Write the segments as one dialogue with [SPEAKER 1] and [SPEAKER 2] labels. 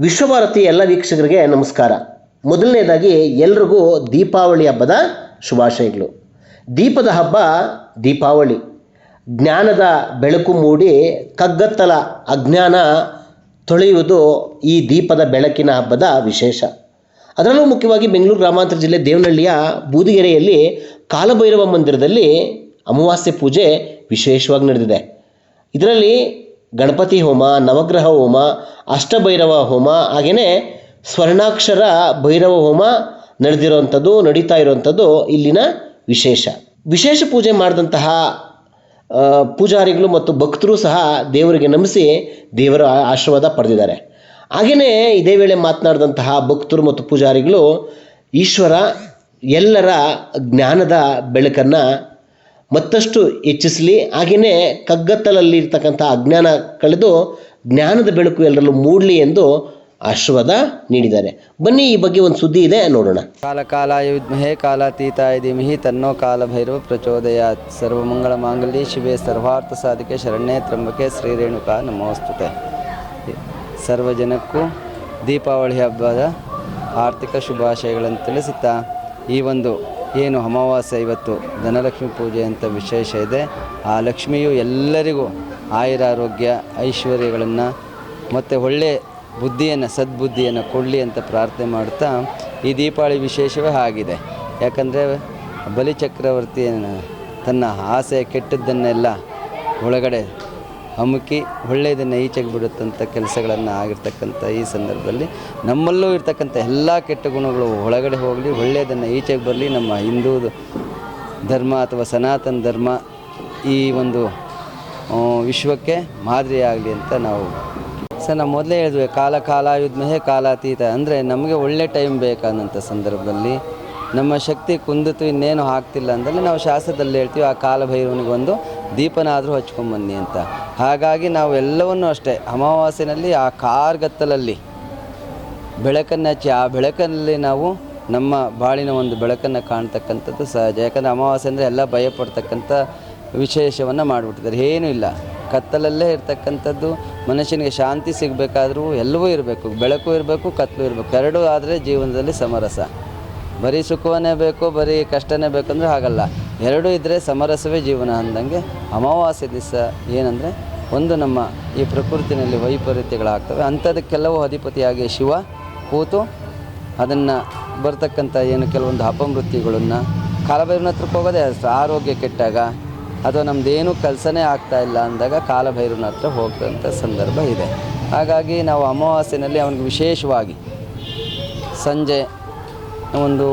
[SPEAKER 1] ವಿಶ್ವಭಾರತಿ ಎಲ್ಲ ವೀಕ್ಷಕರಿಗೆ ನಮಸ್ಕಾರ. ಮೊದಲನೇದಾಗಿ ಎಲ್ರಿಗೂ ದೀಪಾವಳಿ ಹಬ್ಬದ ಶುಭಾಶಯಗಳು. ದೀಪದ ಹಬ್ಬ ದೀಪಾವಳಿ. ಜ್ಞಾನದ ಬೆಳಕು ಮೂಡಿ ಕಗ್ಗತ್ತಲ ಅಜ್ಞಾನ ತೊಳೆಯುವುದು ಈ ದೀಪದ ಬೆಳಕಿನ ಹಬ್ಬದ ವಿಶೇಷ. ಅದರಲ್ಲೂ ಮುಖ್ಯವಾಗಿ ಬೆಂಗಳೂರು ಗ್ರಾಮಾಂತರ ಜಿಲ್ಲೆ ದೇವನಹಳ್ಳಿಯ ಬೂದಿಗೆರೆಯಲ್ಲಿ ಕಾಲಭೈರವ ಮಂದಿರದಲ್ಲಿ ಅಮಾವಾಸ್ಯೆ ಪೂಜೆ ವಿಶೇಷವಾಗಿ ನಡೆದಿದೆ. ಇದರಲ್ಲಿ ಗಣಪತಿ ಹೋಮ, ನವಗ್ರಹ ಹೋಮ, ಅಷ್ಟಭೈರವ ಹೋಮ ಹಾಗೆಯೇ ಸ್ವರ್ಣಾಕ್ಷರ ಭೈರವ ಹೋಮ ನಡೆದಿರುವಂಥದ್ದು, ನಡೀತಾ ಇರುವಂಥದ್ದು ಇಲ್ಲಿನ ವಿಶೇಷ. ವಿಶೇಷ ಪೂಜೆ ಮಾಡಿದಂತಹ ಪೂಜಾರಿಗಳು ಮತ್ತು ಭಕ್ತರು ಸಹ ದೇವರಿಗೆ ನಮಿಸಿ ದೇವರ ಆಶೀರ್ವಾದ ಪಡೆದಿದ್ದಾರೆ. ಹಾಗೆಯೇ ಇದೇ ವೇಳೆ ಮಾತನಾಡಿದಂತಹ ಭಕ್ತರು ಮತ್ತು ಪೂಜಾರಿಗಳು, ಈಶ್ವರ ಎಲ್ಲರ ಜ್ಞಾನದ ಬೆಳಕನ್ನು ಮತ್ತಷ್ಟು ಹೆಚ್ಚಿಸಲಿ. ಹಾಗೆಯೇ ಕಗ್ಗತ್ತಲಲ್ಲಿ ಇರ್ತಕ್ಕಂಥ ಅಜ್ಞಾನ ಕಳೆದು ಜ್ಞಾನದ ಬೆಳಕು ಎಲ್ಲರಲ್ಲೂ ಮೂಡಲಿ ಎಂದು ಆಶೀರ್ವಾದ ನೀಡಿದ್ದಾರೆ. ಬನ್ನಿ ಈ ಬಗ್ಗೆ ಒಂದು ಸುದ್ದಿ ಇದೆ, ನೋಡೋಣ.
[SPEAKER 2] ಕಾಲ ಕಾಲಾಯ ಕಾಲ ಕಾಲಾತೀತಾಯ ಧೀಮಹಿ ತನ್ನೋ ಕಾಲ ಭೈರವ ಪ್ರಚೋದಯಾತ್. ಸರ್ವಮಂಗಳ ಮಾಂಗಲ್ಯ ಶಿವೇ. ಸರ್ವಾರ್ಥ ಸಾಧಿಕೆ ಶರಣ್ಯೇ ತ್ರಂಬಕೆ ಶ್ರೀ ರೇಣುಕಾ ನಮೋಸ್ತುತೆ. ಸರ್ವ ಜನಕ್ಕೂ ದೀಪಾವಳಿ ಹಬ್ಬದ ಆರ್ಥಿಕ ಶುಭಾಶಯಗಳನ್ನು ತಿಳಿಸುತ್ತಾ ಈ ಒಂದು ಏನು ಅಮಾವಾಸ್ಯೆ ಇವತ್ತು ಧನಲಕ್ಷ್ಮಿ ಪೂಜೆ ಅಂತ ವಿಶೇಷ ಇದೆ. ಆ ಲಕ್ಷ್ಮಿಯು ಎಲ್ಲರಿಗೂ ಆಯುರಾರೋಗ್ಯ, ಐಶ್ವರ್ಯಗಳನ್ನು ಮತ್ತು ಒಳ್ಳೆಯ ಬುದ್ಧಿಯನ್ನು, ಸದ್ಬುದ್ಧಿಯನ್ನು ಕೊಡಲಿ ಅಂತ ಪ್ರಾರ್ಥನೆ ಮಾಡ್ತಾ ಈ ದೀಪಾವಳಿ ವಿಶೇಷವೇ ಆಗಿದೆ. ಯಾಕಂದರೆ ಬಲಿಚಕ್ರವರ್ತಿಯನ್ನು ತನ್ನ ಆಸೆ ಕೆಟ್ಟದ್ದನ್ನೆಲ್ಲ ಒಳಗಡೆ ಅಮುಕಿ ಒಳ್ಳೆಯದನ್ನು ಈಚೆಗೆ ಬಿಡುತ್ತಂಥ ಕೆಲಸಗಳನ್ನು ಆಗಿರ್ತಕ್ಕಂಥ ಈ ಸಂದರ್ಭದಲ್ಲಿ ನಮ್ಮಲ್ಲೂ ಇರ್ತಕ್ಕಂಥ ಎಲ್ಲ ಕೆಟ್ಟ ಗುಣಗಳು ಒಳಗಡೆ ಹೋಗಲಿ, ಒಳ್ಳೆಯದನ್ನು ಈಚೆಗೆ ಬರಲಿ. ನಮ್ಮ ಹಿಂದೂ ಧರ್ಮ ಅಥವಾ ಸನಾತನ ಧರ್ಮ ಈ ಒಂದು ವಿಶ್ವಕ್ಕೆ ಮಾದರಿಯಾಗಲಿ ಅಂತ ನಾವು. ಸರ್ ನಾವು ಮೊದಲೇ ಹೇಳಿದ್ವಿ, ಕಾಲ ಕಾಲ ಯುದ್ಮಹೇ ಕಾಲಾತೀತ. ಅಂದರೆ ನಮಗೆ ಒಳ್ಳೆ ಟೈಮ್ ಬೇಕಾದಂಥ ಸಂದರ್ಭದಲ್ಲಿ ನಮ್ಮ ಶಕ್ತಿ ಕುಂದಿತು, ಇನ್ನೇನು ಆಗ್ತಿಲ್ಲ ಅಂದರೆ ನಾವು ಶಾಸ್ತ್ರದಲ್ಲಿ ಹೇಳ್ತೀವಿ, ಆ ಕಾಲ ಭೈರವನಿಗೆ ಒಂದು ದೀಪನಾದರೂ ಹಚ್ಕೊಂಬನ್ನಿ ಅಂತ. ಹಾಗಾಗಿ ನಾವು ಎಲ್ಲವನ್ನೂ ಅಷ್ಟೇ ಅಮಾವಾಸ್ಯೆನಲ್ಲಿ ಆ ಕಾರ್ಗತ್ತಲಲ್ಲಿ ಬೆಳಕನ್ನು ಹಚ್ಚಿ ಆ ಬೆಳಕಲ್ಲಿ ನಾವು ನಮ್ಮ ಬಾಳಿನ ಒಂದು ಬೆಳಕನ್ನು ಕಾಣ್ತಕ್ಕಂಥದ್ದು ಸಹಜ. ಯಾಕಂದರೆ ಅಮಾವಾಸ್ಯೆ ಅಂದರೆ ಎಲ್ಲ ಭಯಪಡ್ತಕ್ಕಂಥ ವಿಶೇಷವನ್ನು ಮಾಡಿಬಿಟ್ಟಿದ್ದಾರೆ. ಏನೂ ಇಲ್ಲ. ಕತ್ತಲಲ್ಲೇ ಇರ್ತಕ್ಕಂಥದ್ದು ಮನುಷ್ಯನಿಗೆ ಶಾಂತಿ ಸಿಗಬೇಕಾದ್ರೂ ಎಲ್ಲವೂ ಇರಬೇಕು. ಬೆಳಕು ಇರಬೇಕು ಕತ್ತಲು ಇರಬೇಕು. ಎರಡೂ ಆದರೆ ಜೀವನದಲ್ಲಿ ಸಮರಸ. ಬರೀ ಸುಖವನ್ನೇ ಬೇಕು, ಬರೀ ಕಷ್ಟನೇ ಬೇಕಂದ್ರೆ ಹಾಗಲ್ಲ. ಎರಡೂ ಇದ್ದರೆ ಸಮರಸವೇ ಜೀವನ ಅಂದಂಗೆ ಅಮಾವಾಸ್ಯೆ ದಿವಸ ಏನಂದರೆ ಒಂದು ನಮ್ಮ ಈ ಪ್ರಕೃತಿನಲ್ಲಿ ವೈಪರೀತ್ಯಗಳಾಗ್ತವೆ. ಅಂಥದಕ್ಕೆಲ್ಲವೂ ಅಧಿಪತಿಯಾಗಿ ಶಿವ ಕೂತು ಅದನ್ನು ಬರ್ತಕ್ಕಂಥ ಏನು ಕೆಲವೊಂದು ಅಪಮೃತ್ಯುಗಳನ್ನು ಕಾಲಭೈರವನ ಹತ್ರಕ್ಕೆ ಹೋಗೋದೇ ಅಷ್ಟು. ಆರೋಗ್ಯ ಕೆಟ್ಟಾಗ ಅಥವಾ ನಮ್ಮದೇನೂ ಕೆಲಸನೇ ಆಗ್ತಾ ಇಲ್ಲ ಅಂದಾಗ ಕಾಲಭೈರವನ ಹತ್ರ ಹೋಗ್ತಂಥ ಸಂದರ್ಭ ಇದೆ. ಹಾಗಾಗಿ ನಾವು ಅಮಾವಾಸ್ಯೆನಲ್ಲಿ ಅವನಿಗೆ ವಿಶೇಷವಾಗಿ ಸಂಜೆ ಒಂದು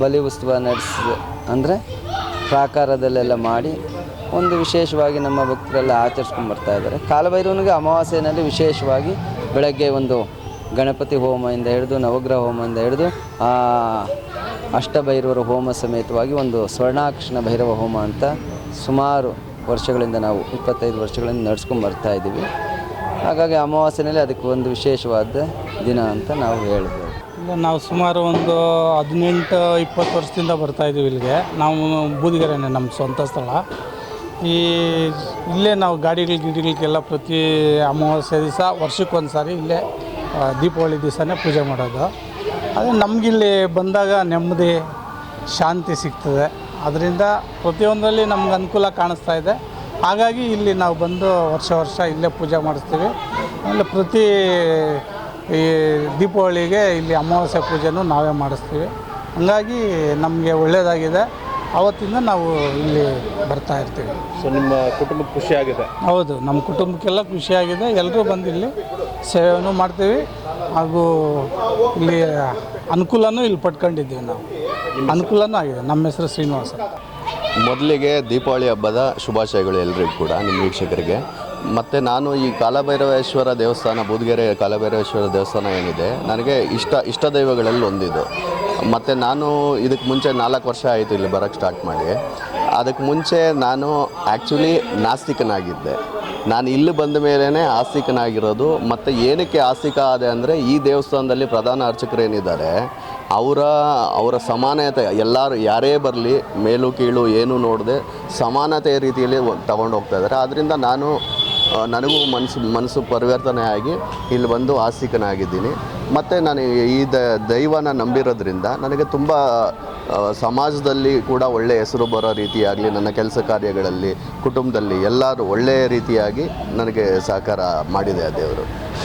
[SPEAKER 2] ಬಲಿ ಉತ್ಸವ ನಡೆಸಿದೆ ಅಂದರೆ ಪ್ರಾಕಾರದಲ್ಲೆಲ್ಲ ಮಾಡಿ ಒಂದು ವಿಶೇಷವಾಗಿ ನಮ್ಮ ಭಕ್ತರೆಲ್ಲ ಆಚರಿಸ್ಕೊಂಡು ಬರ್ತಾ ಇದ್ದಾರೆ. ಕಾಲಭೈರವನಿಗೆ ಅಮಾವಾಸ್ಯೆಯಲ್ಲಿ ವಿಶೇಷವಾಗಿ ಬೆಳಗ್ಗೆ ಒಂದು ಗಣಪತಿ ಹೋಮದಿಂದ ಹಿಡಿದು, ನವಗ್ರಹ ಹೋಮದಿಂದ ಹಿಡಿದು ಅಷ್ಟಭೈರವರ ಹೋಮ ಸಮೇತವಾಗಿ ಒಂದು ಸ್ವರ್ಣಾಕ್ಷಣ ಭೈರವ ಹೋಮ ಅಂತ ಸುಮಾರು ವರ್ಷಗಳಿಂದ ನಾವು ಇಪ್ಪತ್ತೈದು ವರ್ಷಗಳಿಂದ ನಡೆಸ್ಕೊಂಡು ಬರ್ತಾ ಇದ್ದೀವಿ. ಹಾಗಾಗಿ ಅಮಾವಾಸ್ಯೆಯಲ್ಲಿ ಅದಕ್ಕೆ ಒಂದು ವಿಶೇಷವಾದ ದಿನ ಅಂತ ನಾವು ಹೇಳ್ಬೋದು
[SPEAKER 3] ನಾವು ಸುಮಾರು ಒಂದು ಹದಿನೆಂಟು, ಇಪ್ಪತ್ತು ವರ್ಷದಿಂದ ಬರ್ತಾ ಇದ್ದೀವಿ ಇಲ್ಲಿಗೆ. ನಾವು ಬೂದಿಗೆರೆನೇ ನಮ್ಮ ಸ್ವಂತ ಸ್ಥಳ. ಈ ಇಲ್ಲೇ ನಾವು ಗಾಡಿಗಳು, ಗಿಡಿಗಳಿಗೆಲ್ಲ ಪ್ರತಿ ಅಮಾವಾಸ್ಯೆ ದಿವಸ ವರ್ಷಕ್ಕೊಂದು ಸಾರಿ ಇಲ್ಲೇ ದೀಪಾವಳಿ ದಿವಸನೇ ಪೂಜೆ ಮಾಡೋದು. ಅದೇ ನಮಗಿಲ್ಲಿ ಬಂದಾಗ ನೆಮ್ಮದಿ, ಶಾಂತಿ ಸಿಗ್ತದೆ. ಅದರಿಂದ ಪ್ರತಿಯೊಂದರಲ್ಲಿ ನಮ್ಗೆ ಅನುಕೂಲ ಕಾಣಿಸ್ತಾ ಇದೆ. ಹಾಗಾಗಿ ಇಲ್ಲಿ ನಾವು ಬಂದು ವರ್ಷ ವರ್ಷ ಇಲ್ಲೇ ಪೂಜೆ ಮಾಡಿಸ್ತೀವಿ. ಆಮೇಲೆ ಪ್ರತಿ ಈ ದೀಪಾವಳಿಗೆ ಇಲ್ಲಿ ಅಮಾವಾಸ್ಯೆ ಪೂಜೆನೂ ನಾವೇ ಮಾಡಿಸ್ತೀವಿ. ಹಂಗಾಗಿ ನಮಗೆ ಒಳ್ಳೆಯದಾಗಿದೆ ಆವತ್ತಿಂದ ನಾವು ಇಲ್ಲಿ ಬರ್ತಾ ಇರ್ತೀವಿ.
[SPEAKER 4] ಸೊ ನಿಮ್ಮ ಕುಟುಂಬಕ್ಕೆ ಖುಷಿಯಾಗಿದೆ
[SPEAKER 3] ಹೌದು ನಮ್ಮ ಕುಟುಂಬಕ್ಕೆಲ್ಲ ಖುಷಿಯಾಗಿದೆ ಎಲ್ಲರೂ ಬಂದು ಇಲ್ಲಿ ಸೇವೆಯನ್ನು ಮಾಡ್ತೀವಿ. ಹಾಗೂ ಇಲ್ಲಿ ಅನುಕೂಲನೂ ಇಲ್ಲಿ ಪಡ್ಕೊಂಡಿದ್ದೀವಿ ನಾವು. ಅನುಕೂಲನೂ ಆಗಿದೆ. ನಮ್ಮ ಹೆಸರು ಶ್ರೀನಿವಾಸ
[SPEAKER 5] ಮೊದಲಿಗೆ ದೀಪಾವಳಿ ಹಬ್ಬದ ಶುಭಾಶಯಗಳು ಎಲ್ಲರಿಗೂ ಕೂಡ ನಿಮ್ಮ ವೀಕ್ಷಕರಿಗೆ. ಮತ್ತು ನಾನು ಈ ಕಾಲಭೈರವೇಶ್ವರ ದೇವಸ್ಥಾನ, ಬೂದ್ಗೆರೆ ಕಾಲಭೈರವೇಶ್ವರ ದೇವಸ್ಥಾನ ಏನಿದೆ, ನನಗೆ ಇಷ್ಟ ಇಷ್ಟ ದೈವಗಳಲ್ಲಿ ಒಂದಿದು. ಮತ್ತು ನಾನು ಇದಕ್ಕೆ ಮುಂಚೆ ನಾಲ್ಕು ವರ್ಷ ಆಯಿತು ಇಲ್ಲಿ ಬರೋಕ್ಕೆ ಸ್ಟಾರ್ಟ್ ಮಾಡಿ. ಅದಕ್ಕೆ ಮುಂಚೆ ನಾನು ಆ್ಯಕ್ಚುಲಿ ನಾಸ್ತಿಕನಾಗಿದ್ದೆ. ನಾನು ಇಲ್ಲಿ ಬಂದ ಮೇಲೇ ಆಸ್ತಿಕನಾಗಿರೋದು, ಮತ್ತು ಏನಕ್ಕೆ ಆಸ್ತಿಕ ಆದೆ ಅಂದರೆ ಈ ದೇವಸ್ಥಾನದಲ್ಲಿ ಪ್ರಧಾನ ಅರ್ಚಕರು ಏನಿದ್ದಾರೆ, ಅವರ ಅವರ ಸಮಾನತೆ, ಎಲ್ಲರೂ, ಯಾರೇ ಬರಲಿ, ಮೇಲು, ಕೀಳು, ಏನು ನೋಡದೆ ಸಮಾನತೆಯ ರೀತಿಯಲ್ಲಿ ತಗೊಂಡು ಹೋಗ್ತಾ ಇದ್ದಾರೆ. ಆದ್ದರಿಂದ ನಾನು ನನಗೂ ಮನಸ್ಸು ಮನಸ್ಸು ಪರಿವರ್ತನೆ ಆಗಿ ಇಲ್ಲಿ ಬಂದು ಆಸ್ತಿಕನಾಗಿದ್ದೀನಿ ಮತ್ತು ನಾನು ಈ ದ ದೈವನ ನಂಬಿರೋದ್ರಿಂದ ನನಗೆ ತುಂಬ ಸಮಾಜದಲ್ಲಿ ಕೂಡ ಒಳ್ಳೆಯ ಹೆಸರು ಬರೋ ರೀತಿಯಾಗಲಿ, ನನ್ನ ಕೆಲಸ ಕಾರ್ಯಗಳಲ್ಲಿ, ಕುಟುಂಬದಲ್ಲಿ ಎಲ್ಲರೂ ಒಳ್ಳೆಯ ರೀತಿಯಾಗಿ ನನಗೆ ಸಹಕಾರ ಮಾಡಿದೆ ಆ ದೇವರು.